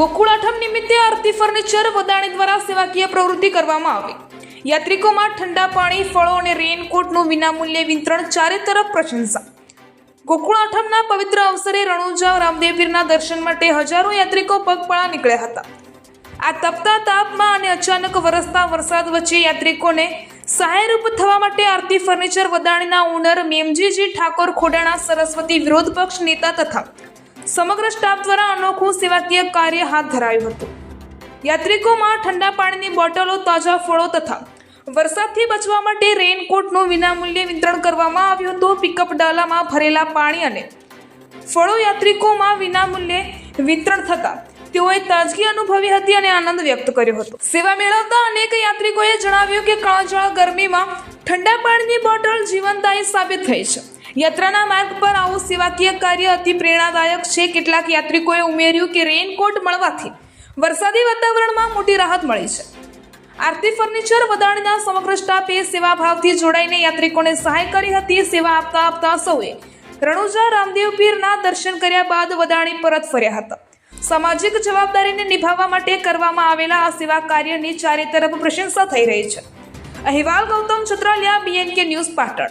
ગોકુળ આઠમ નિમિત્તે આરતી ફર્નિચર વદાણી દ્વારા સેવાકીય પ્રવૃત્તિ કરવામાં આવી. યાત્રિકોમાં ઠંડા પાણી, ફળો અને રેનકોટનું વિનામૂલ્યે વિતરણ ચારે તરફ પ્રશંસા. ગોકુળ આઠમના પવિત્ર અવસરે રણુજા રામદેવીરના દર્શન માટે હજારો યાત્રિકો પગપાળા નીકળ્યા હતા. આ તપતા તાપમાં અને અચાનક વરસતા વરસાદ વચ્ચે યાત્રિકોને સહાયરૂપ થવા માટે આરતી ફર્નિચર વદાણીના ઓનર મેમજીજી ઠાકોર ખોડાણા, સરસ્વતી વિરોધ પક્ષ નેતા તથા સમગ્ર સ્ટાફ દ્વારા અનોખું સેવાકીય કાર્ય હાથ ધરાયું હતું. યાત્રિકોમાં ઠંડા પાણીની બોટલો, તાજા ફળો તથા વરસાદથી બચવા માટે રેઇનકોટનું વિનામૂલ્યે વિતરણ કરવામાં આવ્યું હતું. પિકઅપ ડાલામાં ભરેલા પાણી અને ફળો યાત્રિકોમાં વિનામૂલ્યે વિતરણ થતા તેઓએ તાજગી અનુભવી હતી અને આનંદ વ્યક્ત કર્યો હતો. સેવા મેળવતા અનેક યાત્રિકોએ જણાવ્યું કે કાળઝાળ ગરમીમાં ઠંડા પાણીની બોટલ જીવનદાયી સાબિત થઈ છે. યાત્રાના માર્ગ પર આવું સેવાકીય કાર્ય અતિ પ્રેરણાદાયક છે. કેટલાક યાત્રિકોએ ઉમેર્યું કે રેઇનકોટ મળવાથી વરસાદી વાતાવરણમાં મોટી રાહત મળી છે. આરતી ફર્નિચર વદાણીના સમગ્ર સ્ટાફે સેવાભાવથી જોડાઈને યાત્રિકોને સહાય કરી હતી. સેવા આપતા આપતા સૌએ રણુજા રામદેવ પીરના દર્શન કર્યા બાદ વદાણી પરત ફર્યા હતા. સામાજિક જવાબદારીને નિભાવવા માટે કરવામાં આવેલા આ સેવા કાર્યની ચારે તરફ પ્રશંસા થઈ રહી છે. અહેવાલ ગૌતમ છત્રાલિયા બીએનકે ન્યૂઝ પાટણ.